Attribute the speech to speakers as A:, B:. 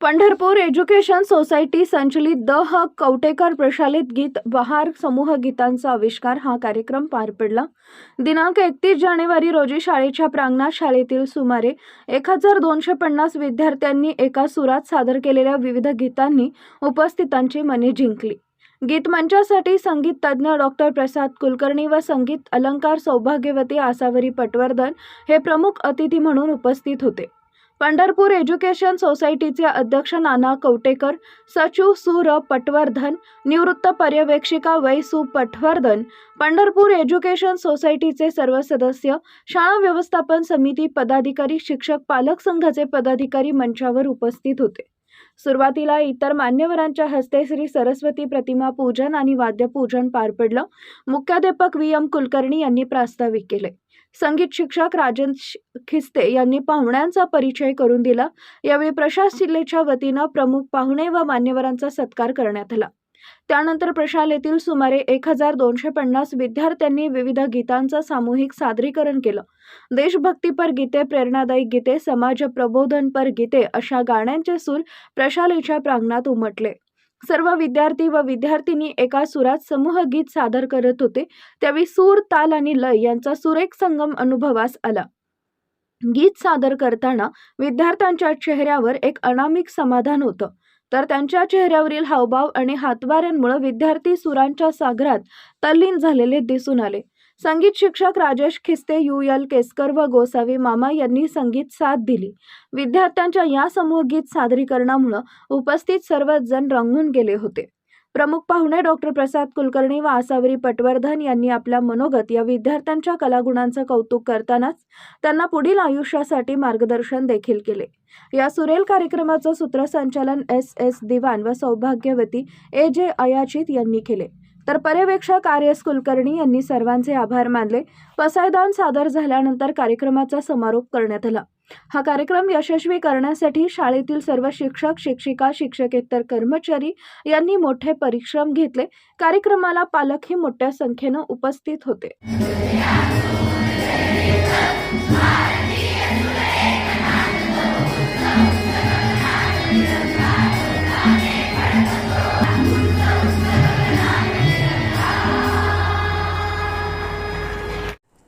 A: Pandharpur education society संचलित द ह कवटेकर प्रशालित गीत बहार समूह गीतांचा आविष्कार हा कार्यक्रम पार पडला. दिनांक एकतीस जानेवारी रोजी शाळेच्या प्रांगणात शाळेतील सुमारे एक हजार दोनशे पन्नास विद्यार्थ्यांनी एका सुरात सादर केलेल्या विविध गीतांनी उपस्थितांची मने जिंकली. गीतमंचासाठी संगीत तज्ज्ञ डॉक्टर प्रसाद कुलकर्णी व संगीत अलंकार सौभाग्यवती आसावरी पटवर्धन हे प्रमुख अतिथी म्हणून उपस्थित होते. पंढरपूर एज्युकेशन सोसायटीचे अध्यक्ष नाना कवटेकर सचिव सूर पटवर्धन निवृत्त पर्यवेक्षिका वै. सु. पटवर्धन पंढरपूर एज्युकेशन सोसायटीचे सर्व सदस्य शाळा व्यवस्थापन समिती पदाधिकारी शिक्षक पालक संघाचे पदाधिकारी मंचावर उपस्थित होते. सुरुवातीला इतर मान्यवरांच्या हस्ते श्री सरस्वती प्रतिमा पूजन आणि वाद्यपूजन पार पडलं. मुख्याध्यापक व्ही. एम. कुलकर्णी यांनी प्रास्ताविक केले. संगीत शिक्षक राजन खिस्ते यांनी पाहुण्यांचा परिचय करून दिला. यावेळी प्रशास जिल्ह्याच्या वतीनं प्रमुख पाहुणे व मान्यवरांचा सत्कार करण्यात आला. त्यानंतर प्रशालेतील सुमारे एक हजार दोनशे पन्नास विद्यार्थ्यांनी विविध गीतांचं सामूहिक सादरीकरण केलं. देशभक्तीपर गीते प्रेरणादायी गीते समाज प्रबोधनपर गीते अशा गाण्यांचे सूर प्रशालेच्या प्रांगणात उमटले. सर्व विद्यार्थी व विद्यार्थिनी एका सुरात समूह गीत सादर करत होते. त्यावेळी सूर ताल आणि लय यांचा सुरेख संगम अनुभवास आला. गीत सादर करताना विद्यार्थ्यांच्या चेहऱ्यावर एक अनामिक समाधान होतं. तर त्यांच्या चेहऱ्यावरील हावभाव आणि हातवाऱ्यांमुळे विद्यार्थी सुरांच्या सागरात तल्लीन झालेले दिसून आले. संगीत शिक्षक राजेश खिस्ते यू. एल. केसकर व गोसावी मामा यांनी संगीत साथ दिली. विद्यार्थ्यांच्या या समूह गीत सादरीकरणामुळं उपस्थित सर्वच जण रंगून गेले होते. प्रमुख पाहुणे डॉक्टर प्रसाद कुलकर्णी व आसावरी पटवर्धन यांनी आपल्या मनोगत या विद्यार्थ्यांच्या कलागुणांचं कौतुक करतानाच त्यांना पुढील आयुष्यासाठी मार्गदर्शन देखील केले. या सुरेल कार्यक्रमाचं सूत्रसंचालन एस एस दिवान व सौभाग्यवती ए जे अयाचित यांनी केले. तर पर्यवेक्षक आर एस कुलकर्णी यांनी सर्वांचे आभार मानले. पसायदान सादर झाल्यानंतर कार्यक्रमाचा समारोप करण्यात आला. हा कार्यक्रम यशस्वी करण्यासाठी शाळेतील सर्व शिक्षक शिक्षिका शिक्षकेतर कर्मचारी यांनी मोठे परिश्रम घेतले. कार्यक्रमाला पालकही मोठ्या संख्येनं उपस्थित होते.